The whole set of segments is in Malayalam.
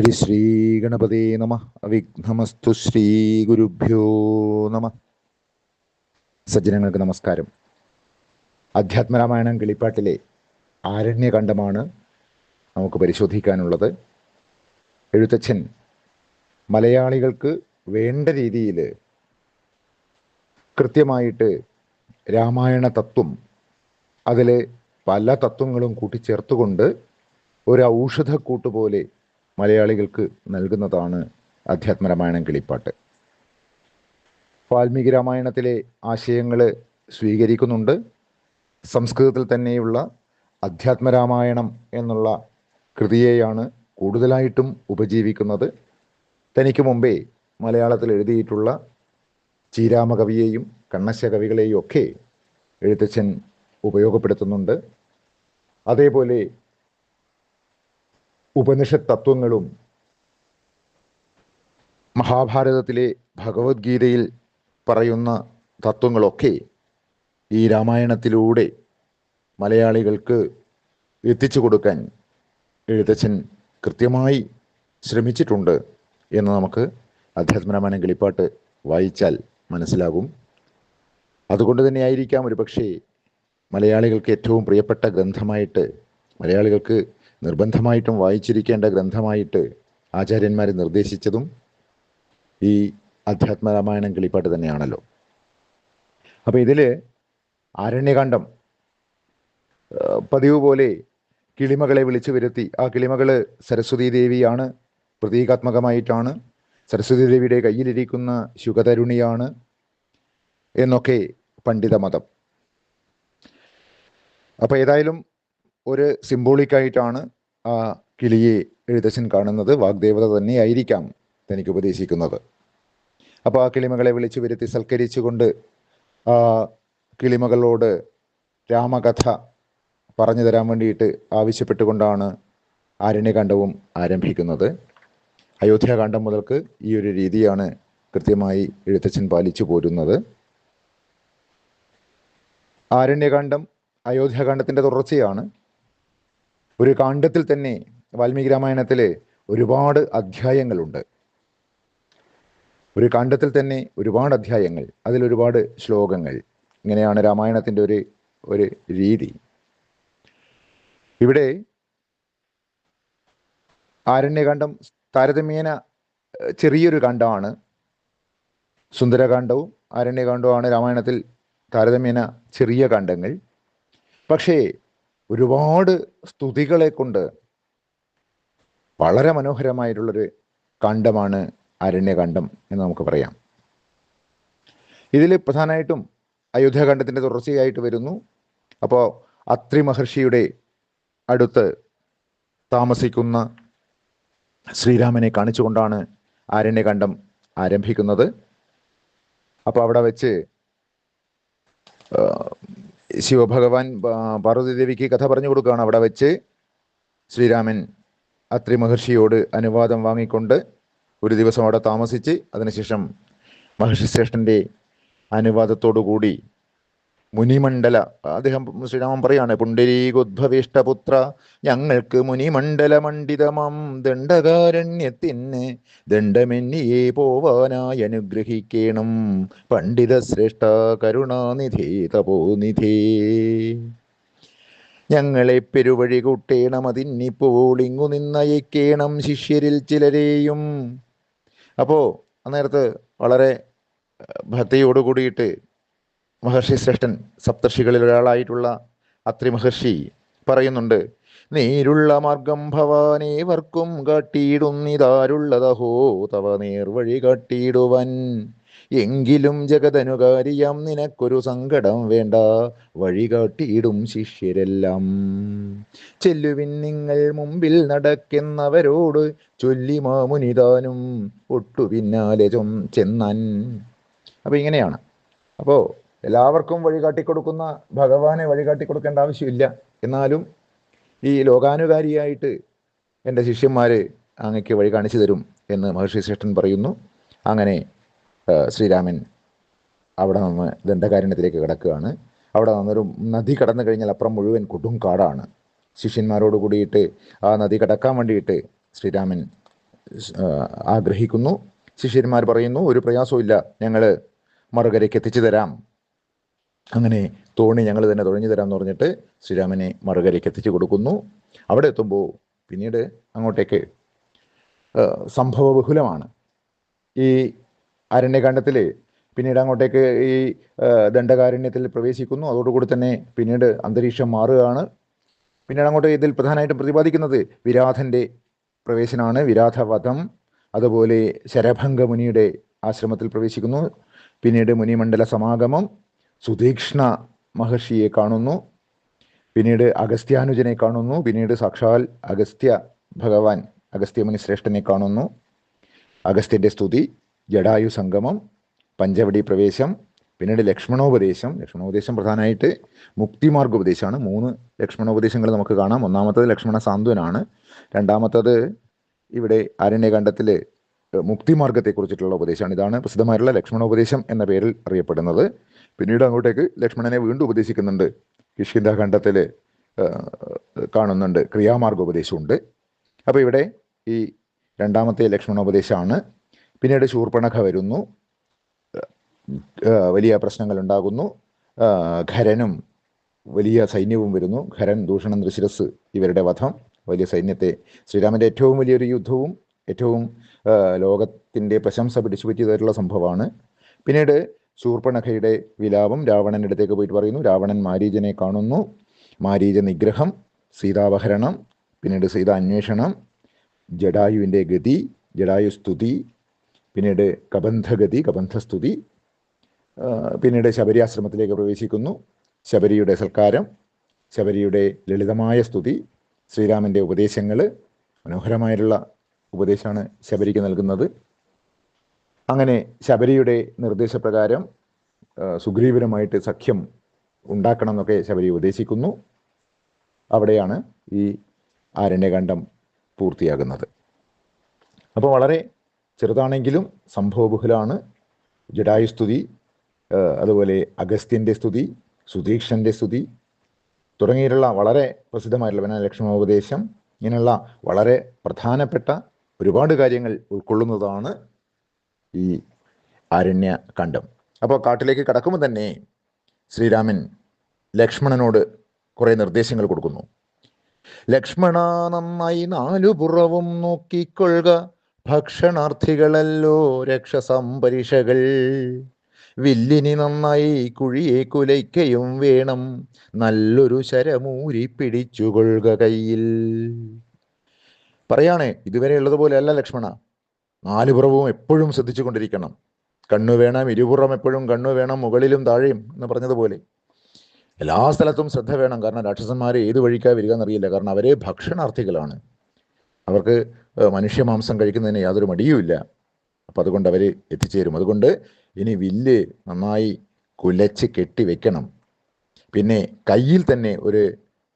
ഹരിശ്രീ ഗണപതേ നമ വിഘ്നമസ്തു ശ്രീ ഗുരുഭ്യോ നമ സജ്ജനങ്ങൾക്ക് നമസ്കാരം। അധ്യാത്മരാമായണം കിളിപ്പാട്ടിലെ ആരണ്യകണ്ഠമാണ് നമുക്ക് പരിശോധിക്കാനുള്ളത്. എഴുത്തച്ഛൻ മലയാളികൾക്ക് വേണ്ട രീതിയിൽ കൃത്യമായിട്ട് രാമായണ തത്വം അതിലെ പല തത്വങ്ങളും കൂട്ടിച്ചേർത്തുകൊണ്ട് ഒരു ഔഷധക്കൂട്ട് പോലെ മലയാളികൾക്ക് നൽകുന്നതാണ് അധ്യാത്മരാമായണം കിളിപ്പാട്ട്. വാൽമീകി രാമായണത്തിലെ ആശയങ്ങൾ സ്വീകരിക്കുന്നുണ്ട്. സംസ്കൃതത്തിൽ തന്നെയുള്ള അധ്യാത്മരാമായണം എന്നുള്ള കൃതിയെയാണ് കൂടുതലായിട്ടും ഉപജീവിക്കുന്നത്. തനിക്ക് മുമ്പേ മലയാളത്തിൽ എഴുതിയിട്ടുള്ള ചീരാമ കവിയെയും കണ്ണശ കവികളെയും ഒക്കെ എഴുത്തച്ഛൻ ഉപയോഗപ്പെടുത്തുന്നുണ്ട്. അതേപോലെ ഉപനിഷത്ത് തത്വങ്ങളും മഹാഭാരതത്തിലെ ഭഗവത്ഗീതയിൽ പറയുന്ന തത്വങ്ങളൊക്കെ ഈ രാമായണത്തിലൂടെ മലയാളികൾക്ക് എത്തിച്ചു കൊടുക്കാൻ എഴുത്തച്ഛൻ കൃത്യമായി ശ്രമിച്ചിട്ടുണ്ട് എന്ന് നമുക്ക് അധ്യാത്മരാമായണം കിളിപ്പാട്ട് വായിച്ചാൽ മനസ്സിലാകും. അതുകൊണ്ട് തന്നെ ആയിരിക്കാം ഒരു പക്ഷേ മലയാളികൾക്ക് ഏറ്റവും പ്രിയപ്പെട്ട ഗ്രന്ഥമായിട്ട് മലയാളികൾക്ക് നിർബന്ധമായിട്ടും വായിച്ചിരിക്കേണ്ട ഗ്രന്ഥമായിട്ട് ആചാര്യന്മാർ നിർദ്ദേശിച്ചതും ഈ അധ്യാത്മരാമായണം കിളിപ്പാട്ട് തന്നെയാണല്ലോ. അപ്പോൾ ഇതിൽ ആരണ്യകാന്ഡം പതിവ് പോലെ കിളിമകളെ വിളിച്ചു വരുത്തി. ആ കിളിമകൾ സരസ്വതി ദേവിയാണ് പ്രതീകാത്മകമായിട്ടാണ്. സരസ്വതി ദേവിയുടെ കയ്യിലിരിക്കുന്ന ശുഗതരുണിയാണ് എന്നൊക്കെ പണ്ഡിത മതം അപ്പോൾ ഏതായാലും ഒരു സിംബോളിക്കായിട്ടാണ് ആ കിളിയെ എഴുത്തച്ഛൻ കാണുന്നത്. വാഗ്ദേവത തന്നെയായിരിക്കാം തനിക്ക് ഉപദേശിക്കുന്നത്. അപ്പോൾ ആ കിളിമകളെ വിളിച്ചു വരുത്തി സൽക്കരിച്ചുകൊണ്ട് ആ കിളിമകളോട് രാമകഥ പറഞ്ഞു തരാൻ വേണ്ടിയിട്ട് ആവശ്യപ്പെട്ടുകൊണ്ടാണ് ആരണ്യകാന്ഡവും ആരംഭിക്കുന്നത്. അയോധ്യാകാന്ഡം മുതൽക്ക് ഈ ഒരു രീതിയാണ് കൃത്യമായി എഴുത്തച്ഛൻ പാലിച്ചു പോരുന്നത്. ആരണ്യകാന്ഡം അയോധ്യാകാന്ഡത്തിന്റെ തുടർച്ചയാണ്. ഒരു കാണ്ഡത്തിൽ തന്നെ വാൽമീകി രാമായണത്തിൽ ഒരുപാട് അധ്യായങ്ങളുണ്ട്. ഒരു കാണ്ഡത്തിൽ തന്നെ ഒരുപാട് അധ്യായങ്ങൾ അതിലൊരുപാട് ശ്ലോകങ്ങൾ. ഇങ്ങനെയാണ് രാമായണത്തിന്റെ ഒരു ഒരു രീതി. ഇവിടെ ആരണ്യകാന്ഡം താരതമ്യേന ചെറിയൊരു കാണ്ഡമാണ്. സുന്ദരകാന്ഡവും ആരണ്യകാന്ഡവുമാണ് രാമായണത്തിൽ താരതമ്യേന ചെറിയ കാണ്ഡങ്ങൾ. പക്ഷേ ഒരുപാട് സ്തുതികളെ കൊണ്ട് വളരെ മനോഹരമായിട്ടുള്ളൊരു കാണ്ഡമാണ് അരണ്യകാന്ഡം എന്ന് നമുക്ക് പറയാം. ഇതിൽ പ്രധാനമായിട്ടും അയോധ്യാകാന്ഡത്തിന്റെ തുടർച്ചയായിട്ട് വരുന്നു. അപ്പോൾ അത്രി മഹർഷിയുടെ അടുത്ത് താമസിക്കുന്ന ശ്രീരാമനെ കാണിച്ചുകൊണ്ടാണ് ആരണ്യകാന്ഡം ആരംഭിക്കുന്നത്. അപ്പോൾ അവിടെ വെച്ച് ശിവഭഗവാൻ പാർവതി ദേവിക്ക് കഥ പറഞ്ഞു കൊടുക്കുകയാണ് അവിടെ വെച്ച്. ശ്രീരാമൻ അത്രി മഹർഷിയോട് അനുവാദം വാങ്ങിക്കൊണ്ട് ഒരു ദിവസം അവിടെ താമസിച്ച് അതിനുശേഷം മഹർഷി ശ്രേഷ്ഠന്റെ അനുവാദത്തോടു കൂടി മുനിമണ്ഡല. അദ്ദേഹം ശ്രീരാമൻ പറയാണ് പുണ്ടരീകോദ്ഭവിഷ്ടപുത്ര ഞങ്ങൾക്ക് മുനിമണ്ഡല മണ്ഡിതമം ദണ്ഡകാരണ്യത്തിന് ദണ്ഡമെന്നിയെ പോവാനായി അനുഗ്രഹിക്കണം. പണ്ഡിത ശ്രേഷ്ഠ കരുണാനിധി തപോനിധി. ഞങ്ങളെ പെരുവഴി കൂട്ടേണം അതിന്നിപ്പോൾ ഇങ്ങു നിന്നയക്കേണം ശിഷ്യരിൽ ചിലരെയും. അപ്പോൾ അന്നേരത്ത് വളരെ ഭക്തിയോട് കൂടിയിട്ട് മഹർഷി ശ്രേഷ്ഠൻ സപ്തർഷികളിൽ ഒരാളായിട്ടുള്ള അത്രി മഹർഷി പറയുന്നുണ്ട് നേരുള്ള മാർഗം ഭവാനേവർക്കും കാട്ടിയിടുന്നിതാരുള്ളതഹോ തവ നേർവഴി കാട്ടിയിടുവൻ. എങ്കിലും ജഗതനുകാരിയാം നിനക്കൊരു സങ്കടം വേണ്ട വഴി കാട്ടിയിടും ശിഷ്യരെല്ലാം. ചെല്ലുവിൻ നിങ്ങൾ മുമ്പിൽ നടക്കുന്നവരോട് ചൊല്ലി മാമുനിതാനും ഒട്ടു പിന്നാലെ ചെന്നാൻ. അപ്പൊ ഇങ്ങനെയാണ്. അപ്പോൾ എല്ലാവർക്കും വഴികാട്ടിക്കൊടുക്കുന്ന ഭഗവാനെ വഴി കാട്ടിക്കൊടുക്കേണ്ട ആവശ്യമില്ല. എന്നാലും ഈ ലോകാനുകാരിയായിട്ട് എന്റെ ശിഷ്യന്മാർ അങ്ങക്ക് വഴി കാണിച്ചു തരും എന്ന് മഹർഷി ശ്രേഷ്ഠൻ പറയുന്നു. അങ്ങനെ ശ്രീരാമൻ അവിടെ നിന്ന് ദണ്ഡകാരണ്യത്തിലേക്ക് കിടക്കുകയാണ്. അവിടെ നിന്നൊരു നദി കടന്നു കഴിഞ്ഞാൽ അപ്പുറം മുഴുവൻ കൊടും കാടാണ്. ശിഷ്യന്മാരോട് കൂടിയിട്ട് ആ നദി കടക്കാൻ വേണ്ടിയിട്ട് ശ്രീരാമൻ ആഗ്രഹിക്കുന്നു. ശിഷ്യന്മാർ പറയുന്നു ഒരു പ്രയാസവും ഞങ്ങൾ മറുകരയ്ക്ക് എത്തിച്ചു തരാം. അങ്ങനെ തോണി ഞങ്ങൾ തന്നെ തുഴഞ്ഞു തരാമെന്ന് പറഞ്ഞിട്ട് ശ്രീരാമനെ മറുകരയ്ക്ക് എത്തിച്ചു കൊടുക്കുന്നു. അവിടെ എത്തുമ്പോൾ പിന്നീട് അങ്ങോട്ടേക്ക് സംഭവ സംഭവബഹുലമാണ്. ഈ അരണ്യകാണ്ഡത്തിൽ പിന്നീട് അങ്ങോട്ടേക്ക് ഈ ദണ്ഡകാരണ്യത്തിൽ പ്രവേശിക്കുന്നു. അതോടുകൂടി തന്നെ പിന്നീട് അന്തരീക്ഷം മാറുകയാണ്. പിന്നീട് അങ്ങോട്ട് ഇതിൽ പ്രധാനമായിട്ടും പ്രതിപാദിക്കുന്നത് വിരാധന്റെ പ്രവേശനമാണ് വിരാധവധം. അതുപോലെ ശരഭംഗ മുനിയുടെ ആശ്രമത്തിൽ പ്രവേശിക്കുന്നു. പിന്നീട് മുനിമണ്ഡല സമാഗമം. സുതീക്ഷ്ണ മഹർഷിയെ കാണുന്നു. പിന്നീട് അഗസ്ത്യാനുജനെ കാണുന്നു. പിന്നീട് സാക്ഷാൽ അഗസ്ത്യ ഭഗവാൻ അഗസ്ത്യമുനി ശ്രേഷ്ഠനെ കാണുന്നു. അഗസ്ത്യന്റെ സ്തുതി ജഡായു സംഗമം പഞ്ചവടി പ്രവേശം പിന്നീട് ലക്ഷ്മണോപദേശം. ലക്ഷ്മണോപദേശം പ്രധാനമായിട്ട് മുക്തിമാർഗോപദേശമാണ്. മൂന്ന് ലക്ഷ്മണോപദേശങ്ങൾ നമുക്ക് കാണാം. ഒന്നാമത്തത് ലക്ഷ്മണ സാന്ത്വനാണ്. രണ്ടാമത്തത് ഇവിടെ ആരണ്യകാണ്ഡത്തിൽ മുക്തിമാർഗത്തെക്കുറിച്ചിട്ടുള്ള ഉപദേശമാണ് ഇതാണ്. പ്രസിദ്ധമായിട്ടുള്ള ലക്ഷ്മണോപദേശം എന്ന പേരിൽ അറിയപ്പെടുന്നത്. പിന്നീട് അങ്ങോട്ടേക്ക് ലക്ഷ്മണനെ വീണ്ടും ഉപദേശിക്കുന്നുണ്ട്. കിഷ്കിന്ധാഖണ്ഡത്തിൽ കാണുന്നുണ്ട്. ക്രിയാമാർഗോപദേശമുണ്ട്. അപ്പോൾ ഇവിടെ ഈ രണ്ടാമത്തെ ലക്ഷ്മണോപദേശമാണ്. പിന്നീട് ശൂർപ്പണഖ വരുന്നു. വലിയ പ്രശ്നങ്ങൾ ഉണ്ടാകുന്നു ഖരനും വലിയ സൈന്യവും വരുന്നു. ഖരൻ ദൂഷണം നൃശിരസ് ഇവരുടെ വധം. വലിയ സൈന്യത്തെ ശ്രീരാമന്റെ ഏറ്റവും വലിയൊരു യുദ്ധവും ഏറ്റവും ലോകത്തിന്റെ പ്രശംസ പിടിച്ചു പറ്റിയതായിട്ടുള്ള സംഭവമാണ്. പിന്നീട് ശൂർപ്പണഖയുടെ വിലാപം രാവണന്റെ അടുത്തേക്ക് പോയിട്ട് പറയുന്നു. രാവണൻ മാരീജനെ കാണുന്നു. മാരീജ നിഗ്രഹം സീതാപഹരണം പിന്നീട് സീത അന്വേഷണം ജഡായുവിന്റെ ഗതി ജഡായു സ്തുതി പിന്നീട് കബന്ധഗതി കബന്ധസ്തുതി പിന്നീട് ശബരി ആശ്രമത്തിലേക്ക് പ്രവേശിക്കുന്നു. ശബരിയുടെ സൽക്കാരം ശബരിയുടെ ലളിതമായ സ്തുതി ശ്രീരാമന്റെ ഉപദേശങ്ങൾ മനോഹരമായിട്ടുള്ള ഉപദേശമാണ് ശബരിക്ക് നൽകുന്നത്. അങ്ങനെ ശബരിയുടെ നിർദ്ദേശപ്രകാരം സുഗ്രീവനുമായിട്ട് സഖ്യം ഉണ്ടാക്കണം എന്നൊക്കെ ശബരി ഉപദേശിക്കുന്നു അവിടെയാണ് ഈ ആരണ്യകാന്ഡം പൂർത്തിയാകുന്നത്. അപ്പോൾ വളരെ ചെറുതാണെങ്കിലും സംഭവബുഹുലാണ്. ജഡായുസ്തുതി സ്തുതി അതുപോലെ അഗസ്ത്യന്റെ സ്തുതി സുധീക്ഷന്റെ സ്തുതി തുടങ്ങിയിട്ടുള്ള വളരെ പ്രസിദ്ധമായിട്ടുള്ള പിന്നെ ഇങ്ങനെയുള്ള വളരെ പ്രധാനപ്പെട്ട ഒരുപാട് കാര്യങ്ങൾ ഉൾക്കൊള്ളുന്നതാണ് ഈ ആരണ്യ കണ്ഡം അപ്പോൾ കാട്ടിലേക്ക് കടക്കുമ്പോൾ തന്നെ ശ്രീരാമൻ ലക്ഷ്മണനോട് കുറേ നിർദ്ദേശങ്ങൾ കൊടുക്കുന്നു. ലക്ഷ്മണ നന്നായി നാലു പുറവും നോക്കിക്കൊള്ളുക. ഭക്ഷണാർത്ഥികളല്ലോ രക്ഷസംപരിഷകൾ വില്ലിനി നന്നായി കുഴിയെ കുലയ്ക്കയും വേണം. നല്ലൊരു ശരമൂരി പിടിച്ചുകൊള്ളുക കയ്യിൽ. പറയാണ് ഇതുവരെ ഉള്ളതുപോലെ അല്ല ലക്ഷ്മണ. നാലുപുറവും എപ്പോഴും ശ്രദ്ധിച്ചുകൊണ്ടിരിക്കണം. കണ്ണു വേണം ഇരുപുറം എപ്പോഴും കണ്ണു വേണം മുകളിലും താഴെയും എന്ന് പറഞ്ഞതുപോലെ. എല്ലാ സ്ഥലത്തും ശ്രദ്ധ വേണം. കാരണം രാക്ഷസന്മാരെ ഏത് വഴിക്കാ വരിക എന്നറിയില്ല. കാരണം അവരെ ഭക്ഷണാർത്ഥികളാണ്. അവർക്ക് മനുഷ്യ മനുഷ്യമാംസം കഴിക്കുന്നതിന് യാതൊരു മടിയുമില്ല. അപ്പം അതുകൊണ്ട് അവർ എത്തിച്ചേരും. അതുകൊണ്ട് ഇനി വില്ല് നന്നായി കുലച്ച് കെട്ടി വെക്കണം. പിന്നെ കയ്യിൽ തന്നെ ഒരു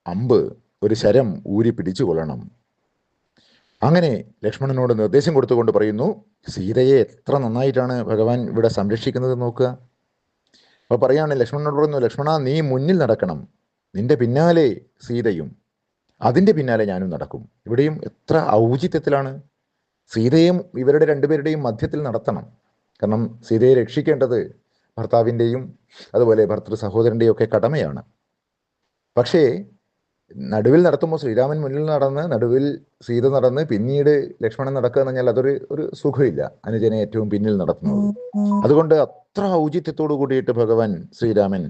അമ്പ് ഒരു ശരം ഊരി പിടിച്ചു കൊള്ളണം. അങ്ങനെ ലക്ഷ്മണനോട് നിർദ്ദേശം കൊടുത്തുകൊണ്ട് പറയുന്നു സീതയെ എത്ര നന്നായിട്ടാണ് ഭഗവാൻ ഇവിടെ സംരക്ഷിക്കുന്നത് നോക്കുക. അപ്പോൾ പറയാണ് ലക്ഷ്മണനോട് പറയുന്നു ലക്ഷ്മണ നീ മുന്നിൽ നടക്കണം. നിന്റെ പിന്നാലെ സീതയും അതിന്റെ പിന്നാലെ ഞാനും നടക്കും. ഇവിടെയും എത്ര ഔചിത്യത്തിലാണ്. സീതയും ഇവരുടെ രണ്ടുപേരുടെയും മധ്യത്തിൽ നടത്തണം. കാരണം സീതയെ രക്ഷിക്കേണ്ടത് ഭർത്താവിന്റെയും അതുപോലെ ഭർത്തൃ സഹോദരന്റെയും ഒക്കെ കടമയാണ്. പക്ഷേ നടുവിൽ നടത്തുമ്പോൾ ശ്രീരാമൻ മുന്നിൽ നടന്ന് നടുവിൽ സീത നടന്ന് പിന്നീട് ലക്ഷ്മണൻ നടക്കുക എന്ന് പറഞ്ഞാൽ അതൊരു ഒരു സുഖമില്ല. അനുജനെ ഏറ്റവും പിന്നിൽ നടത്തുന്നത്. അതുകൊണ്ട് അത്ര ഔചിത്യത്തോടു കൂടിയിട്ട് ഭഗവാൻ ശ്രീരാമൻ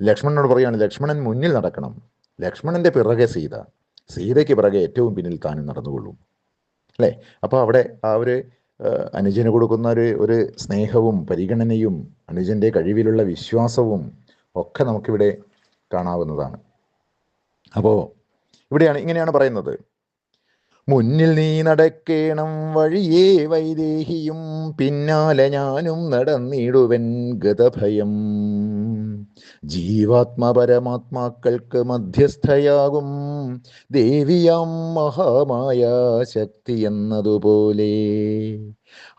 ലക്ഷ്മണനോട് പറയാണ് ലക്ഷ്മണൻ മുന്നിൽ നടക്കണം. ലക്ഷ്മണന്റെ പിറകെ സീത. സീതയ്ക്ക് പിറകെ ഏറ്റവും പിന്നിൽ താനും നടന്നുകൊള്ളും. അല്ലേ? അപ്പോൾ അവിടെ ആ ഒരു അനുജന് കൊടുക്കുന്ന ഒരു ഒരു സ്നേഹവും പരിഗണനയും അനുജന്റെ കഴിവിലുള്ള വിശ്വാസവും ഒക്കെ നമുക്കിവിടെ കാണാവുന്നതാണ്. അപ്പോൾ ഇവിടെയാണ് ഇങ്ങനെയാണ് പറയുന്നത്. മുന്നിൽ നീ നടക്കേണം വഴിയേ വൈദേഹിയും പിന്നാലെ ഞാനും നടന്നിടുവൻ ഗതഭയം ജീവാത്മപരമാത്മാക്കൾക്ക് മധ്യസ്ഥയാകും ദേവിയാം മഹാമായ ശക്തി എന്നതുപോലെ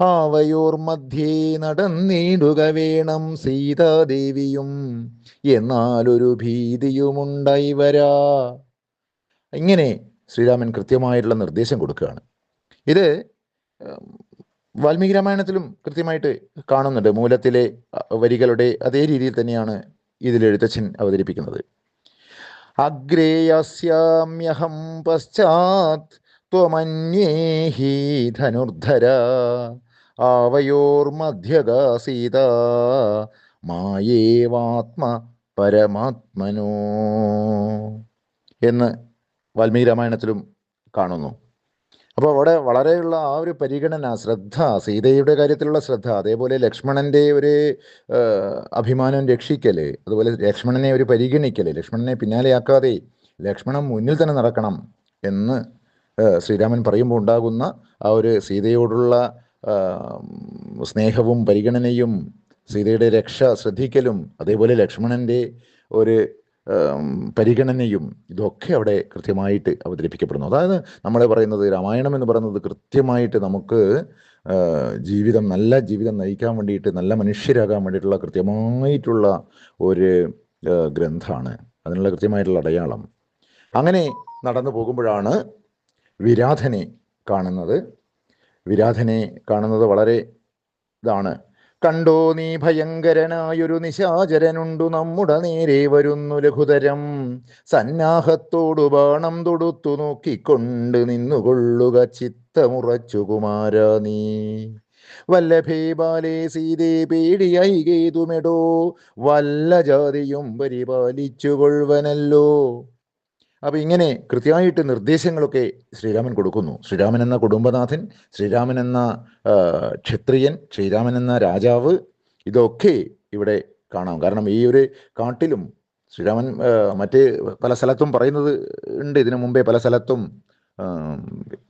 ആവയോർ മധ്യേ നടന്നിടുക വേണം സീതാദേവിയും. എന്നാലൊരു ഭീതിയുമുണ്ടായി വരാ ഇങ്ങനെ ശ്രീരാമൻ കൃത്യമായിട്ടുള്ള നിർദ്ദേശം കൊടുക്കുകയാണ്. ഇത് വാൽമീകി രാമായണത്തിലും കൃത്യമായിട്ട് കാണുന്നുണ്ട്. മൂലത്തിലെ വരികളുടെ അതേ രീതിയിൽ തന്നെയാണ് ഇതിൽ എഴുത്തച്ഛൻ അവതരിപ്പിക്കുന്നത്. അഗ്രേയസ്യാമ്യഹം പശ്ചാത് ത്വമന്യേഹി ധനുർധര ആവയോർമധ്യകാ സീത മായേവാത്മ പരമാത്മനോ എന്ന് വാൽമീകി രാമായണത്തിലും കാണുന്നു. അപ്പോൾ അവിടെ വളരെയുള്ള ആ ഒരു പരിഗണന ശ്രദ്ധ സീതയുടെ കാര്യത്തിലുള്ള ശ്രദ്ധ അതേപോലെ ലക്ഷ്മണന്റെ ഒരു അഭിമാനം രക്ഷിക്കൽ അതുപോലെ ലക്ഷ്മണനെ ഒരു പരിഗണിക്കൽ ലക്ഷ്മണനെ പിന്നാലെയാക്കാതെ ലക്ഷ്മണൻ മുന്നിൽ തന്നെ നടക്കണം എന്ന് ശ്രീരാമൻ പറയുമ്പോൾ ഉണ്ടാകുന്ന ആ ഒരു സീതയോടുള്ള സ്നേഹവും പരിഗണനയും സീതയുടെ രക്ഷ ശ്രദ്ധിക്കലും അതേപോലെ ലക്ഷ്മണന്റെ ഒരു പരിഗണനയും ഇതൊക്കെ അവിടെ കൃത്യമായിട്ട് അവതരിപ്പിക്കപ്പെടുന്നു. അതായത് നമ്മൾ പറയുന്നത് രാമായണം എന്ന് പറയുന്നത് കൃത്യമായിട്ട് നമുക്ക് ജീവിതം നല്ല ജീവിതം നയിക്കാൻ വേണ്ടിയിട്ട് നല്ല മനുഷ്യരാകാൻ വേണ്ടിയിട്ടുള്ള കൃത്യമായിട്ടുള്ള ഒരു ഗ്രന്ഥമാണ്. അതിനുള്ള കൃത്യമായിട്ടുള്ള അടയാളം. അങ്ങനെ നടന്നു പോകുമ്പോഴാണ് വിരാധനെ കാണുന്നത്. വിരാധനെ കാണുന്നത് വളരെ ഇതാണ്. കണ്ടോ നീ ഭയങ്കരനായൊരു നിശാചരനുണ്ടു നമ്മുടെ നേരെ വരുന്നു ലഘുതരം. സന്നാഹത്തോടു ബാണം തൊടുത്തു നോക്കിക്കൊണ്ട് നിന്നുകൊള്ളുക ചിത്തമുറച്ചു കുമാര നീ. വല്ലഭേ ബാലേ സീതേ പേടിയായി കേതുമെടോ വല്ല ജാതിയും പരിപാലിച്ചു കൊള്ളുവനല്ലോ അപ്പൊ ഇങ്ങനെ കൃത്യമായിട്ട് നിർദ്ദേശങ്ങളൊക്കെ ശ്രീരാമൻ കൊടുക്കുന്നു. ശ്രീരാമൻ എന്ന കുടുംബനാഥൻ ശ്രീരാമൻ എന്ന ക്ഷത്രിയൻ ശ്രീരാമൻ എന്ന രാജാവ് ഇതൊക്കെ ഇവിടെ കാണാം. കാരണം ഈ ഒരു കാട്ടിലും ശ്രീരാമൻ മറ്റ് പല സ്ഥലത്തും പറയുന്നത് ഉണ്ട്. ഇതിനു മുമ്പേ പല സ്ഥലത്തും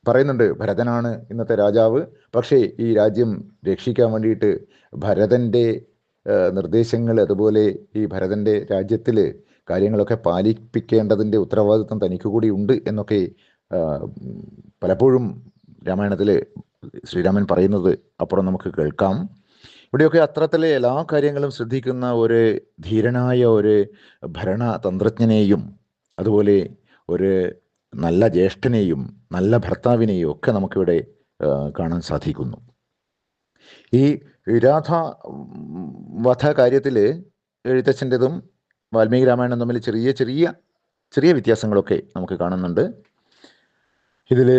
പറയുന്നുണ്ട് ഭരതനാണ് ഇന്നത്തെ രാജാവ്. പക്ഷേ ഈ രാജ്യം രക്ഷിക്കാൻ വേണ്ടിയിട്ട് ഭരതന്റെ നിർദ്ദേശങ്ങൾ അതുപോലെ ഈ ഭരതന്റെ രാജ്യത്തിൽ കാര്യങ്ങളൊക്കെ പാലിപ്പിക്കേണ്ടതിന്റെ ഉത്തരവാദിത്വം തനിക്ക് കൂടി ഉണ്ട് എന്നൊക്കെ പലപ്പോഴും രാമായണത്തിൽ ശ്രീരാമൻ പറയുന്നത് അപ്പുറം നമുക്ക് കേൾക്കാം. ഇവിടെയൊക്കെ അത്തരത്തിലെ എല്ലാ കാര്യങ്ങളും ശ്രദ്ധിക്കുന്ന ഒരു ധീരനായ ഒരു ഭരണ തന്ത്രജ്ഞനെയും അതുപോലെ ഒരു നല്ല ജ്യേഷ്ഠനെയും നല്ല ഭർത്താവിനെയും ഒക്കെ നമുക്കിവിടെ കാണാൻ സാധിക്കുന്നു. ഈ രാധ വധ കാര്യത്തിൽ എഴുത്തച്ഛന്റെതും വാൽമീകി രാമായണം തമ്മിൽ ചെറിയ ചെറിയ ചെറിയ വ്യത്യാസങ്ങളൊക്കെ നമുക്ക് കാണുന്നുണ്ട്. ഇതിൽ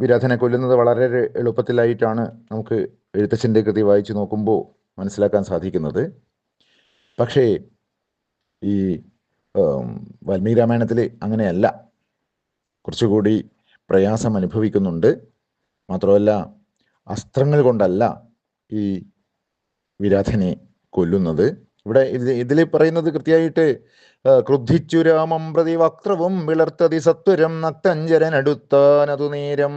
വിരാധനെ കൊല്ലുന്നത് വളരെ എളുപ്പത്തിലായിട്ടാണ് നമുക്ക് എഴുത്തച്ഛന്റെ കൃതി വായിച്ചു നോക്കുമ്പോൾ മനസ്സിലാക്കാൻ സാധിക്കുന്നത്. പക്ഷേ ഈ വാൽമീകി രാമായണത്തിൽ അങ്ങനെയല്ല. കുറച്ചുകൂടി പ്രയാസം അനുഭവിക്കുന്നുണ്ട്. മാത്രമല്ല അസ്ത്രങ്ങൾ കൊണ്ടല്ല ഈ വിരാധനെ കൊല്ലുന്നത്. ഇവിടെ ഇത് ഇതിൽ പറയുന്നത് കൃത്യമായിട്ട് ക്രുദ്ധിച്ചു രാമം പ്രതി വക്രവും വിളർത്തതി സത്വരം നക്തഞ്ചരനടുത്താനതു നേരം.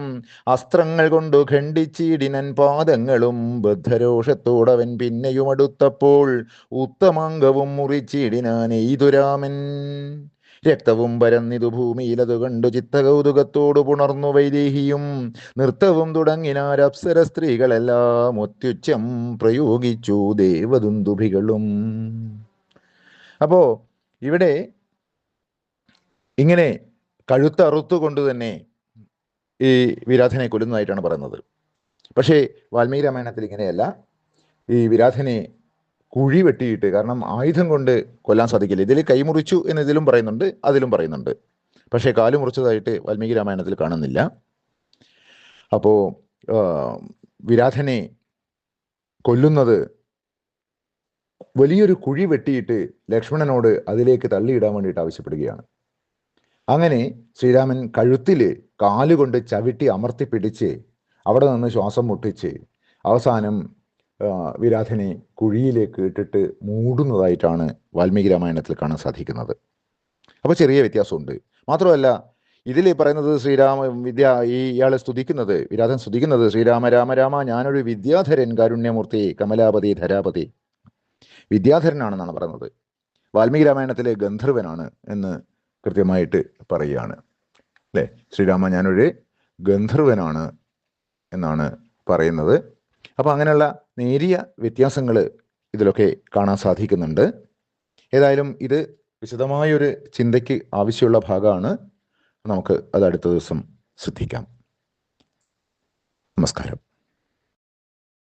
അസ്ത്രങ്ങൾ കൊണ്ടു ഖണ്ഡിച്ചിടിനൻ പാദങ്ങളും ബദ്ധരോഷത്തോടവൻ പിന്നെയും അടുത്തപ്പോൾ ഉത്തമാംഗവും മുറിച്ചിടിനാൻ എയ്തുരാമൻ രക്തവും പരന്നിതു ഭൂമിയിലതു കണ്ടു ചിത്തകൗതുകത്തോടു പുണർന്നു വൈദേഹിയും. നൃത്തവും തുടങ്ങിനാർ അപ്സര സ്ത്രീകളെല്ലാം ഒത്യുച്ചം പ്രയോഗിച്ചു ദേവദുന്ദുഭികളും. അപ്പോ ഇവിടെ ഇങ്ങനെ കഴുത്തറുത്തുകൊണ്ട് തന്നെ ഈ വിരാധനെ കൊല്ലുന്നതായിട്ടാണ് പറയുന്നത്. പക്ഷേ വാൽമീകി രാമായണത്തിൽ ഇങ്ങനെയല്ല. ഈ വിരാധനെ കുഴി വെട്ടിയിട്ട് കാരണം ആയുധം കൊണ്ട് കൊല്ലാൻ സാധിക്കില്ല. ഇതിൽ കൈമുറിച്ചു എന്ന് ഇതിലും പറയുന്നുണ്ട് അതിലും പറയുന്നുണ്ട്. പക്ഷേ കാലു മുറിച്ചതായിട്ട് വാൽമീകി രാമായണത്തിൽ കാണുന്നില്ല. അപ്പോൾ വിരാധനെ കൊല്ലുന്നത് വലിയൊരു കുഴി വെട്ടിയിട്ട് ലക്ഷ്മണനോട് അതിലേക്ക് തള്ളിയിടാൻ വേണ്ടിയിട്ട് ആവശ്യപ്പെടുകയാണ്. അങ്ങനെ ശ്രീരാമൻ കഴുത്തിൽ കാലുകൊണ്ട് ചവിട്ടി അമർത്തി പിടിച്ച് അവിടെ നിന്ന് ശ്വാസം മുട്ടിച്ച് അവസാനം വിരാധനെ കുഴിയിലേക്ക് ഇട്ടിട്ട് മൂടുന്നതായിട്ടാണ് വാൽമീകി രാമായണത്തിൽ കാണാൻ സാധിക്കുന്നത്. അപ്പോൾ ചെറിയ വ്യത്യാസമുണ്ട്. മാത്രമല്ല ഇതിൽ പറയുന്നത് ശ്രീരാമ വിദ്യ ഈ ഇയാളെ സ്തുതിക്കുന്നത് വിരാധൻ സ്തുതിക്കുന്നത് ശ്രീരാമ രാമ രാമ ഞാനൊരു വിദ്യാധരൻ കാരുണ്യമൂർത്തി കമലാപതി ധരാപതി. വിദ്യാധരനാണെന്നാണ് പറയുന്നത്. വാൽമീകി രാമായണത്തിലെ ഗന്ധർവനാണ് എന്ന് കൃത്യമായിട്ട് പറയുകയാണ്. അല്ലേ? ശ്രീരാമ ഞാനൊരു ഗന്ധർവനാണ് എന്നാണ് പറയുന്നത്. അപ്പോൾ അങ്ങനെയുള്ള നേരിയ വ്യത്യാസങ്ങൾ ഇതിലൊക്കെ കാണാൻ സാധിക്കുന്നുണ്ട്. ഏതായാലും ഇത് വിശദമായൊരു ചിന്തയ്ക്ക് ആവശ്യമുള്ള ഭാഗമാണ്. നമുക്ക് അത് അടുത്ത ദിവസം ശ്രദ്ധിക്കാം. നമസ്കാരം.